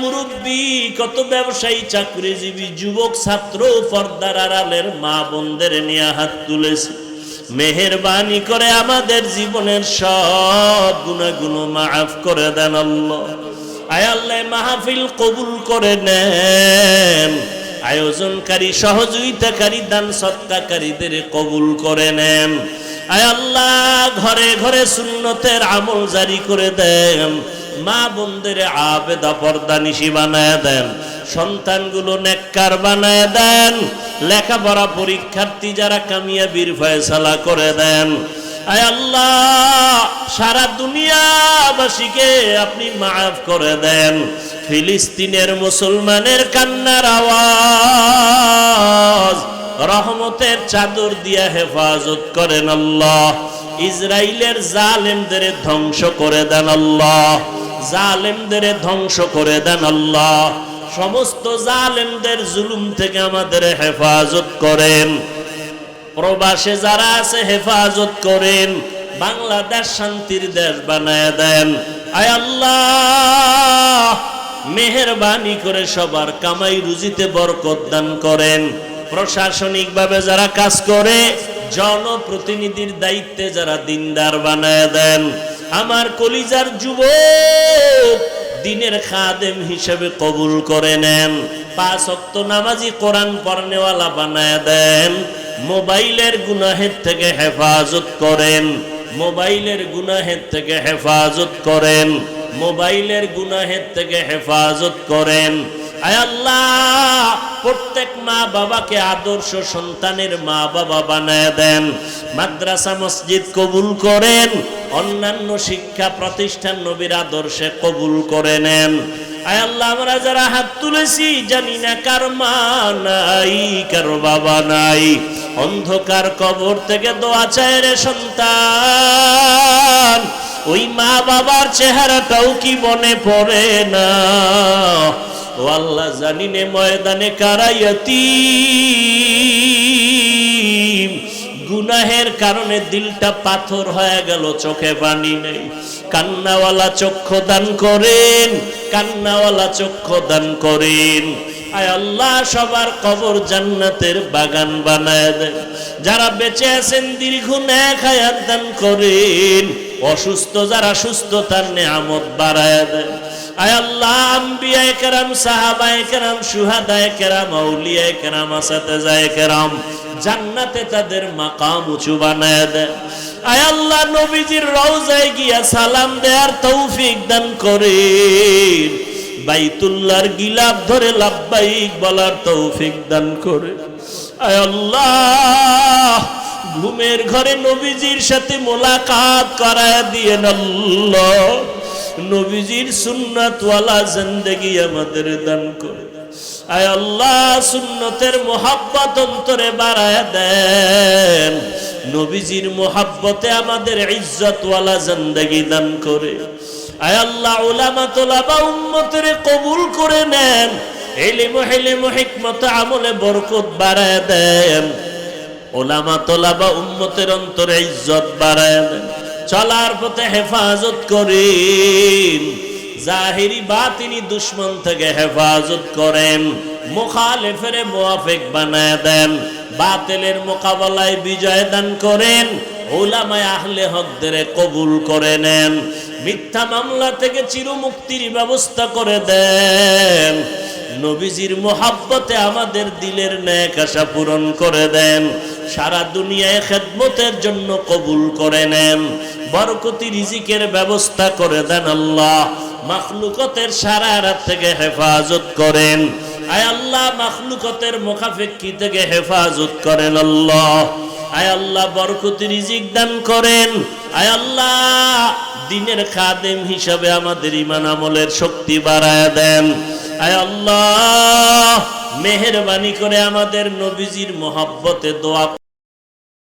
মুরব্বী, কত ব্যবসায়ী, চাকরিজীবী, যুবক, ছাত্র, পর্দার মা বোনদের নিয়ে হাত তুলেছে। মেহেরবানি করে আমাদের জীবনের সব গুণাগুলো মাফ করে দেন আল্লাহ। আয় আল্লাহ, মাহফিল কবুল করে নেন। আয়োজনকারী, সহযোগিতাকারী, দান সত্তাকারীদের কবুল করে নেন। আয় আল্লাহ, ঘরে ঘরে সুন্নতের আমল জারি করে দেন। মা বোনদের আবেদা পর্দা নিশি বানায় দেন, সন্তানগুলো নেককার বানায় দেন, লেখাপড়া পরীক্ষার্থী যারা কামিয়াবির ফয়সালা করে দেন। আয় আল্লাহ, সারা দুনিয়াবাসীকে আপনি মাফ করে দেন। ফিলিস্তিনের মুসলমানের কান্নার আওয়াজ, রহমতের চাদর দিয়া হেফাজত করেন আল্লাহ। ইসরায়েলের জালেমদের ধ্বংস করে দেন আল্লাহ। জালেমদের ধ্বংস করে দেন আল্লাহ। সমস্ত জালেমদের জুলুম থেকে আমাদের হেফাজত করেন। প্রবাসে যারা আছে, হেফাজত করেন। বাংলাদেশ শান্তির দেশ বানায় দেন। আয় আল্লাহ, মেহরবানি করে সবার কামাই রুজিতে বরকত দান করেন। প্রশাসনিকভাবে যারা কাজ করে, জনপ্রতিনিধির দায়িত্বে যারা দিনদার বানায় দেন। আমার কলিজার যুবক দিনের খাদেম হিসেবে কবুল করে নেন। পাঁচ অক্ত নামাজি কোরআন পড়নেওয়ালা বানায় দেন। মোবাইলের গুনাহের থেকে হেফাজত করেন। মোবাইলের গুনাহের থেকে হেফাজত করেন। মোবাইলের গুনাহের থেকে হেফাজত করেন। আল্লাহ, প্রত্যেক মা বাবাকে আদর্শ সন্তানের মা বাবা বানায় দেন। মাদ্রাসা মসজিদ কবুল করেন। অন্যান্য শিক্ষা প্রতিষ্ঠান নবীর আদর্শে কবুল করে নেন। আয় আল্লাহ, আমরা যারা হাত তুলেছি, জানি না কার মা নাই, কার বাবা নাই। অন্ধকার কবর থেকে দোয়া চায় রে সন্তান। ওই মা বাবার চেহারাটাও কি মনে পড়ে না? ও আল্লাহ, জানি নে ময়দানে কারাইয়াতি গুনাহের কারণে দিলটা পাথর হয়ে গেল, চোখে পানি নেই। কান্নাওয়ালা চক্ষু দান করেন, কান্নাওয়ালা চক্ষু দান করেন। আয় আল্লাহ, সবার কবর জান্নাতের বাগান বানায় দেন। যারা বেঁচে আছেন, দীর্ঘ ন্যাক হায়াত দান করেন। অসুস্থ যারা সুস্থতার নেয়ামত বাড়ায় দেন। আয় আল্লাহ, আম্বিয়ায়ে কেরাম, সাহাবায়ে কেরাম, সুহাদায়ে কেরাম, আউলিয়ায়ে কেরাম, আসাতেজায়ে কেরাম জান্নাতে তাদের মাকাম উঁচু বানায় দেয়। আয় আল্লাহ, নবীজির রওজায় গিয়া সালাম দেয়ার তৌফিক দান করে। বাইতুল্লাহর গিলাপ ধরে লাব্বাইক বলার তৌফিক দান করে। আয় আল্লাহ, ঘুমের ঘরে নবীজির সাথে মোলাকাত করায় দিয়ে আল্লাহ। নবীজির সুন্নাতওয়ালা জিন্দেগি আমাদের দান করে। আয় আল্লাহ, সুন্নতের মোহাব্বত অন্তরে বাড়ায় দেন। নবীজির মোহাব্বতে আমাদের ইজ্জতওয়ালা জিন্দেগি দান করে। আয় আল্লাহ, উলামা তোলাবা উম্মতের কবুল করে নেন। এলিম হেলিম হিকমত আমলে বরকত বাড়ায় দেন। ওলামা তোলাবা উম্মতের অন্তরে ইজ্জত বাড়ায় দেন। চলার পথে হেফাজত করেন। জাহিরি বা তিনি দুশ্মন থেকে হেফাজত করেন। মুখালেফের মুয়াফিক বানায় দেন। বাতিলের মোকাবেলায় বিজয় দান করেন। ওলামায় আহলে হকদের কবুল করে নেন। মিথ্যা মামলা থেকে চিরমুক্তির ব্যবস্থা করে দেন। নবীজির মোহাব্বতে আমাদের দিলের ন্যাক আশা পূরণ করে দেন। সারা দুনিয়ায় খেদমতের জন্য কবুল করে নেন। বরকতি রিজিকের ব্যবস্থা করে দেন আল্লাহ। মাখলুকতের সারা রাত থেকে হেফাজত করেন। আয় আল্লাহ, মাখলুকতের মুখাফেক্ষি থেকে হেফাজত করেন আল্লাহ। আয় আল্লাহ, বরকতি রিজিক দান করেন। আয় আল্লাহ, দিনের খাদেম হিসাবে আমাদের ইমান আমলের শক্তি বাড়ায় দেন। আয় আল্লাহ, মেহরবানি করে আমাদের নবীজির মোহাব্বতে দোয়া